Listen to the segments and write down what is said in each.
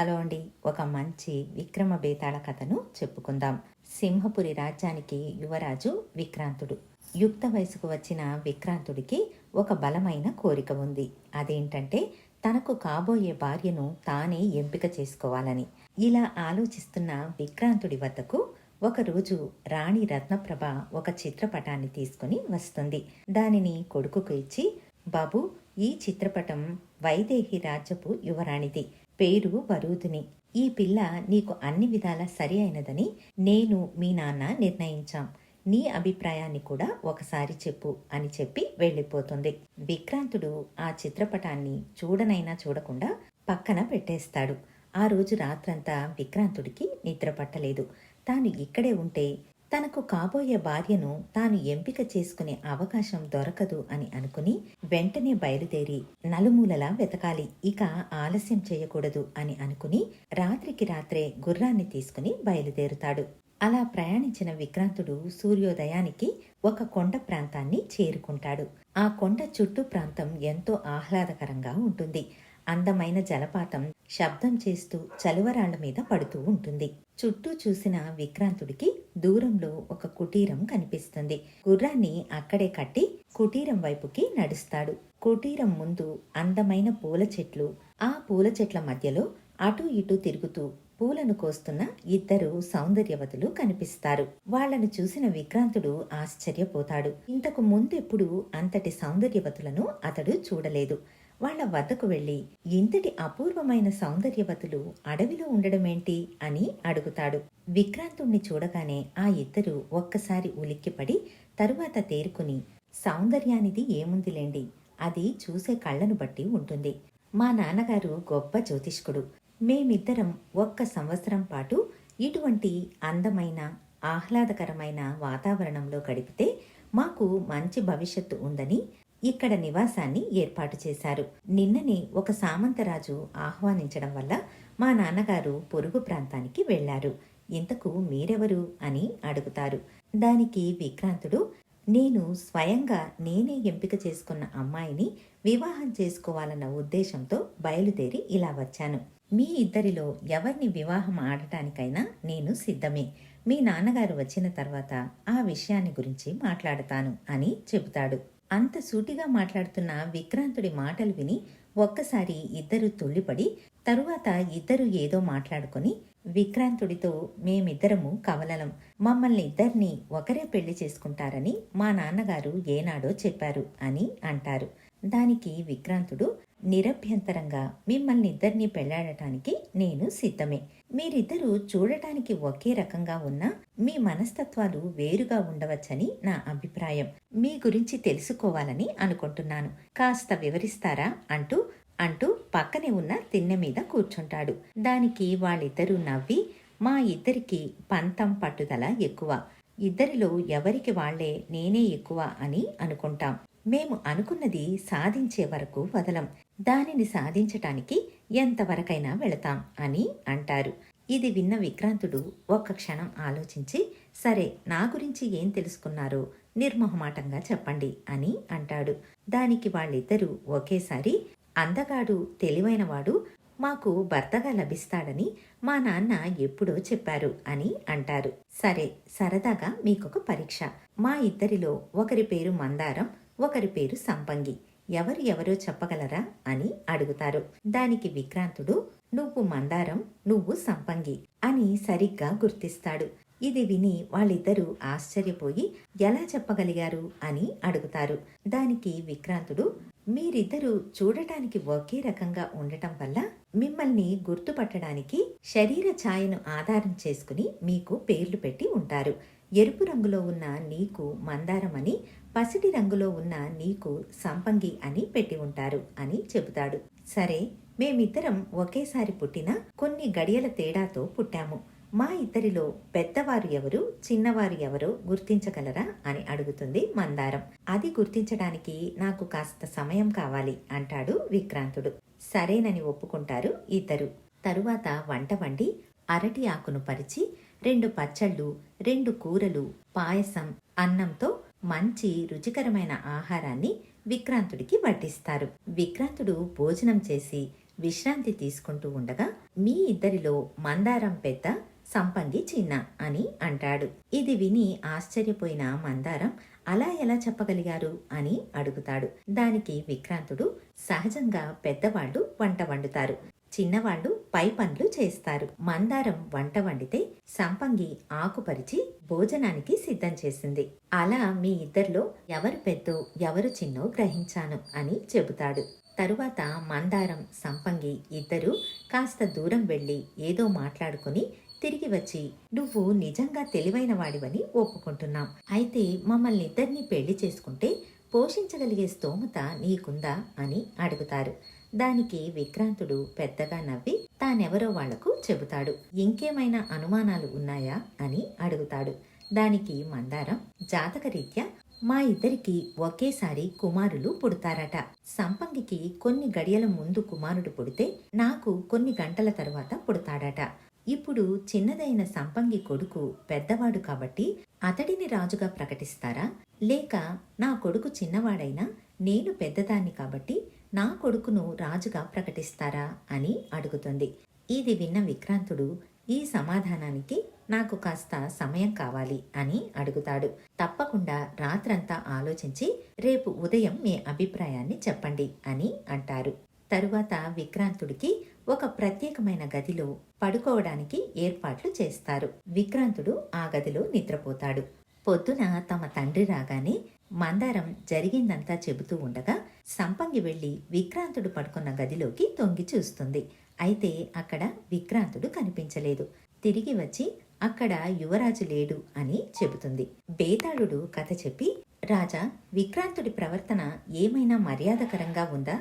Hello అండి. ఒక మంచి విక్రమ బేతాళ కథను చెప్పుకుందాం. సింహపురి రాజ్యానికి యువరాజు విక్రాంతుడు. యుక్త వయసుకు వచ్చిన విక్రాంతుడికి ఒక బలమైన కోరిక ఉంది. అదేంటంటే తనకు కాబోయే భార్యను తానే ఎంపిక చేసుకోవాలని. ఇలా ఆలోచిస్తున్న విక్రాంతుడి వద్దకు ఒకరోజు రాణి రత్నప్రభ ఒక చిత్రపటాన్ని తీసుకుని వస్తుంది. దానిని కొడుకుకు ఇచ్చి బాబు ఈ చిత్రపటం వైదేహి రాజ్యపు యువరాణిది. పేరు వరూధిని ఈ పిల్ల నీకు అన్ని విధాల సరి అయినదని నేను మీ నాన్న నిర్ణయించాం. నీ అభిప్రాయాన్ని కూడా ఒకసారి చెప్పు అని చెప్పి వెళ్ళిపోతుంది. విక్రాంతుడు ఆ చిత్రపటాన్ని చూడనైనా చూడకుండా పక్కన పెట్టేస్తాడు. ఆ రోజు రాత్రంతా విక్రాంతుడికి నిద్ర పట్టలేదు. తాను ఇక్కడే ఉంటే తనకు కాబోయే భార్యను తాను ఎంపిక చేసుకునే అవకాశం దొరకదు అని అనుకుని వెంటనే బయలుదేరి నలుమూలలా వెతకాలి. ఇక ఆలస్యం చేయకూడదు అని అనుకుని రాత్రికి రాత్రే గుర్రాన్ని తీసుకుని బయలుదేరుతాడు. అలా ప్రయాణించిన విక్రాంతుడు సూర్యోదయానికి ఒక కొండ ప్రాంతాన్ని చేరుకుంటాడు. ఆ కొండ చుట్టూ ప్రాంతం ఎంతో ఆహ్లాదకరంగా ఉంటుంది. అందమైన జలపాతం శబ్దం చేస్తూ చలువరాళ్ళ మీద పడుతూ ఉంటుంది. చుట్టూ చూసిన విక్రాంతుడికి దూరంలో ఒక కుటీరం కనిపిస్తుంది. గుర్రాన్ని అక్కడే కట్టి కుటీరం వైపుకి నడుస్తాడు. కుటీరం ముందు అందమైన పూల చెట్లు. ఆ పూల చెట్ల మధ్యలో అటు ఇటు తిరుగుతూ పూలను కోస్తున్న ఇద్దరు సౌందర్యవతులు కనిపిస్తారు. వాళ్ళను చూసిన విక్రాంతుడు ఆశ్చర్యపోతాడు. ఇంతకు ముందెప్పుడు అంతటి సౌందర్యవతులను అతడు చూడలేదు. వాళ్ళ వద్దకు వెళ్ళి ఇంతటి అపూర్వమైన సౌందర్యవతులు అడవిలో ఉండడమేంటి? అని అడుగుతాడు. విక్రాంతుణ్ణి చూడగానే ఆ ఇద్దరు ఒక్కసారి ఉలిక్కిపడి తరువాత తేరుకుని సౌందర్యానిది ఏముందిలేండి అది చూసే కళ్ళను బట్టి ఉంటుంది. మా నాన్నగారు గొప్ప జ్యోతిష్కుడు. మేమిద్దరం ఒక్క సంవత్సరం పాటు ఇటువంటి అందమైన ఆహ్లాదకరమైన వాతావరణంలో గడిపితే మాకు మంచి భవిష్యత్తు ఉందని ఇక్కడ నివాసాన్ని ఏర్పాటు చేశారు. నిన్ననే ఒక సామంతరాజు ఆహ్వానించడం వల్ల మా నాన్నగారు పొరుగు ప్రాంతానికి వెళ్ళారు ఇంతకు మీరెవరు అని అడుగుతారు. దానికి విక్రాంతుడు నేను స్వయంగా నేనే ఎంపిక చేసుకున్న అమ్మాయిని వివాహం చేసుకోవాలన్న ఉద్దేశంతో బయలుదేరి ఇలా వచ్చాను. మీ ఇద్దరిలో ఎవరిని వివాహం ఆడటానికైనా నేను సిద్ధమే. మీ నాన్నగారు వచ్చిన తర్వాత ఆ విషయాన్ని గురించి మాట్లాడతాను అని చెబుతాడు. అంత సూటిగా మాట్లాడుతున్న విక్రాంతుడి మాటలు విని ఒక్కసారి ఇద్దరు తుళ్ళిపడి తరువాత ఇద్దరు ఏదో మాట్లాడుకొని విక్రాంతుడితో మేమిద్దరము కవలలం. మమ్మల్ని ఇద్దరిని ఒకరే పెళ్ళి చేసుకుంటారని మా నాన్నగారు ఏనాడో చెప్పారు అని అంటారు. దానికి విక్రాంతుడు నిరభ్యంతరంగా మిమ్మల్ని ఇద్దరిని పెళ్ళాడటానికి నేను సిద్ధమే. మీరిద్దరూ చూడటానికి ఒకే రకంగా ఉన్నా మీ మనస్తత్వాలు వేరుగా ఉండవచ్చని నా అభిప్రాయం. మీ గురించి తెలుసుకోవాలని అనుకుంటున్నాను. కాస్త వివరిస్తారా? అంటూ అంటూ పక్కనే ఉన్న తిన్నె మీద కూర్చుంటాడు. దానికి వాళ్ళిద్దరూ నవ్వి మా ఇద్దరికి పంతం పట్టుదల ఎక్కువ. ఇద్దరిలో ఎవరికి వాళ్ళే నేనే ఎక్కువ అని అనుకుంటాం. మేము అనుకున్నది సాధించే వరకు వదలం. దానిని సాధించటానికి ఎంతవరకైనా వెళతాం అని అంటారు. ఇది విన్న విక్రాంతుడు ఒక్క క్షణం ఆలోచించి సరే నా గురించి ఏం తెలుసుకున్నారో నిర్మోహమాటంగా చెప్పండి అని అంటాడు. దానికి వాళ్ళిద్దరూ ఒకేసారి అందగాడు తెలివైనవాడు మాకు భర్తగా లభిస్తాడని మా నాన్న ఎప్పుడో చెప్పారు అని అంటారు. సరే సరదాగా మీకొక పరీక్ష. మా ఇద్దరిలో ఒకరి పేరు మందారం ఒకరి పేరు సంపంగి. ఎవరు ఎవరో చెప్పగలరా? అని అడుగుతారు. దానికి విక్రాంతుడు నువ్వు మందారం నువ్వు సంపంగి అని సరిగ్గా గుర్తిస్తాడు. ఇది విని వాళ్ళిద్దరూ ఆశ్చర్యపోయి ఎలా చెప్పగలిగారు? అని అడుగుతారు. దానికి విక్రాంతుడు మీరిద్దరూ చూడటానికి ఒకే రకంగా ఉండటం వల్ల మిమ్మల్ని గుర్తుపట్టడానికి శరీర ఛాయను ఆధారం చేసుకుని మీకు పేర్లు పెట్టి ఉంటారు. ఎరుపు రంగులో ఉన్న నీకు మందారమని పసిటి రంగులో ఉన్న నీకు సంపంగి అని పెట్టి ఉంటారు అని చెబుతాడు. సరే మేమిద్దరం ఒకేసారి పుట్టిన కొన్ని గడియల తేడాతో పుట్టాము. మా ఇద్దరిలో పెద్దవారు ఎవరు చిన్నవారు ఎవరో గుర్తించగలరా అని అడుగుతుంది మందారం. అది గుర్తించడానికి నాకు కాస్త సమయం కావాలి అంటాడు విక్రాంతుడు. సరేనని ఒప్పుకుంటారు ఇద్దరు. తరువాత వంట వండి అరటి ఆకును పరిచి రెండు పచ్చళ్ళు రెండు కూరలు పాయసం అన్నంతో మంచి రుచికరమైన ఆహారాన్ని విక్రాంతుడికి వడ్డిస్తారు. విక్రాంతుడు భోజనం చేసి విశ్రాంతి తీసుకుంటూ ఉండగా మీ ఇద్దరిలో మందారం పెద్ద సంపంగి చిన్న అని అంటాడు. ఇది విని ఆశ్చర్యపోయిన మందారం అలా ఎలా చెప్పగలిగారు అని అడుగుతాడు. దానికి విక్రాంతుడు సహజంగా పెద్దవాళ్ళు వంట వండుతారు. చిన్నవాళ్ళు పై పనులు చేస్తారు. మందారం వంట వండితే సంపంగి ఆకుపరిచి భోజనానికి సిద్ధం చేసింది. అలా మీ ఇద్దరిలో ఎవరు పెద్దో ఎవరు చిన్నో గ్రహించాను అని చెబుతాడు. తరువాత మందారం సంపంగి ఇద్దరూ కాస్త దూరం వెళ్ళి ఏదో మాట్లాడుకుని తిరిగి వచ్చి నువ్వు నిజంగా తెలివైన వాడివని ఒప్పుకుంటున్నాం. అయితే మమ్మల్ని ఇద్దరిని పెళ్ళి చేసుకుంటే పోషించగలిగే స్తోమత నీకుందా? అని అడుగుతారు. దానికి విక్రాంతుడు పెద్దగా నవ్వి తానెవరో వాళ్ళకు చెబుతాడు. ఇంకేమైనా అనుమానాలు ఉన్నాయా? అని అడుగుతాడు. దానికి మందారం జాతకరీత్యా మా ఇద్దరికి ఒకేసారి కుమారులు పుడతారట. సంపంగికి కొన్ని గడియల ముందు కుమారుడు పుడితే నాకు కొన్ని గంటల తరువాత పుడతాడట. ఇప్పుడు చిన్నదైన సంపంగి కొడుకు పెద్దవాడు కాబట్టి అతడిని రాజుగా ప్రకటిస్తారా? లేక నా కొడుకు చిన్నవాడైనా నేను పెద్దదాన్ని కాబట్టి నా కొడుకును రాజుగా ప్రకటిస్తారా? అని అడుగుతుంది. ఇది విన్న విక్రాంతుడు ఈ సమాధానానికి నాకు కాస్త సమయం కావాలి అని అడుగుతాడు. తప్పకుండా రాత్రంతా ఆలోచించి రేపు ఉదయం మీ అభిప్రాయాన్ని చెప్పండి అని అంటారు. తరువాత విక్రాంతుడికి ఒక ప్రత్యేకమైన గదిలో పడుకోవడానికి ఏర్పాట్లు చేస్తారు. విక్రాంతుడు ఆ గదిలో నిద్రపోతాడు. పొద్దున తమ తండ్రి రాగానే మందారం జరిగిందంతా చెబుతూ ఉండగా సంపంగి వెళ్ళి విక్రాంతుడు పడుకున్న గదిలోకి తొంగి చూస్తుంది. అయితే అక్కడ విక్రాంతుడు కనిపించలేదు. తిరిగి వచ్చి అక్కడ యువరాజు లేడు అని చెబుతుంది. బేతాళుడు కథ చెప్పి రాజా విక్రాంతుడి ప్రవర్తన ఏమైనా మర్యాదకరంగా ఉందా?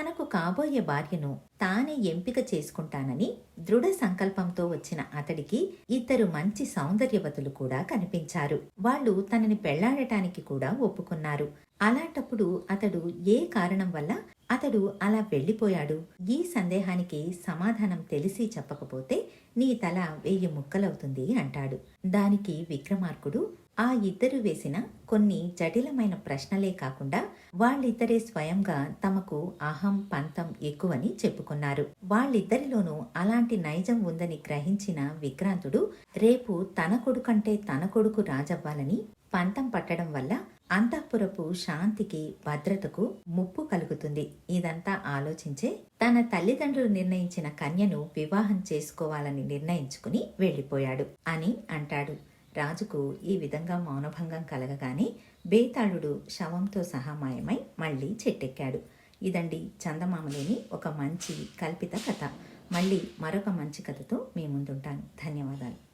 తనకు కాబోయే భార్యను తానే ఎంపిక చేసుకుంటానని దృఢ సంకల్పంతో వచ్చిన అతడికి ఇద్దరు మంచి సౌందర్యవతులు కూడా కనిపించారు. వాళ్ళు తనని పెళ్ళాడటానికి కూడా ఒప్పుకున్నారు. అలాంటప్పుడు అతడు ఏ కారణం వల్ల అతడు అలా వెళ్ళిపోయాడు. ఈ సందేహానికి సమాధానం తెలిసి చెప్పకపోతే నీ తల వెయ్యి ముక్కలవుతుంది అంటాడు. దానికి విక్రమార్కుడు ఆ ఇద్దరు వేసిన కొన్ని జటిలమైన ప్రశ్నలే కాకుండా వాళ్ళిద్దరే స్వయంగా తమకు అహం పంతం ఎక్కువని చెప్పుకున్నారు. వాళ్ళిద్దరిలోనూ అలాంటి నైజం ఉందని గ్రహించిన విక్రాంతుడు రేపు తన కొడుకంటే తన కొడుకు రాజవ్వాలని పంతం పట్టడం వల్ల అంతఃపురపు శాంతికి భద్రతకు ముప్పు కలుగుతుంది. ఇదంతా ఆలోచించే తన తల్లిదండ్రులు నిర్ణయించిన కన్యను వివాహం చేసుకోవాలని నిర్ణయించుకుని వెళ్ళిపోయాడు అని అంటాడు. రాజుకు ఈ విధంగా మౌనభంగం కలగగానే బేతాళుడు శవంతో సహా మాయమై మళ్ళీ చెట్టెక్కాడు. ఇదండి చందమామలేని ఒక మంచి కల్పిత కథ. మళ్ళీ మరొక మంచి కథతో మీ ముందుంటాను. ధన్యవాదాలు.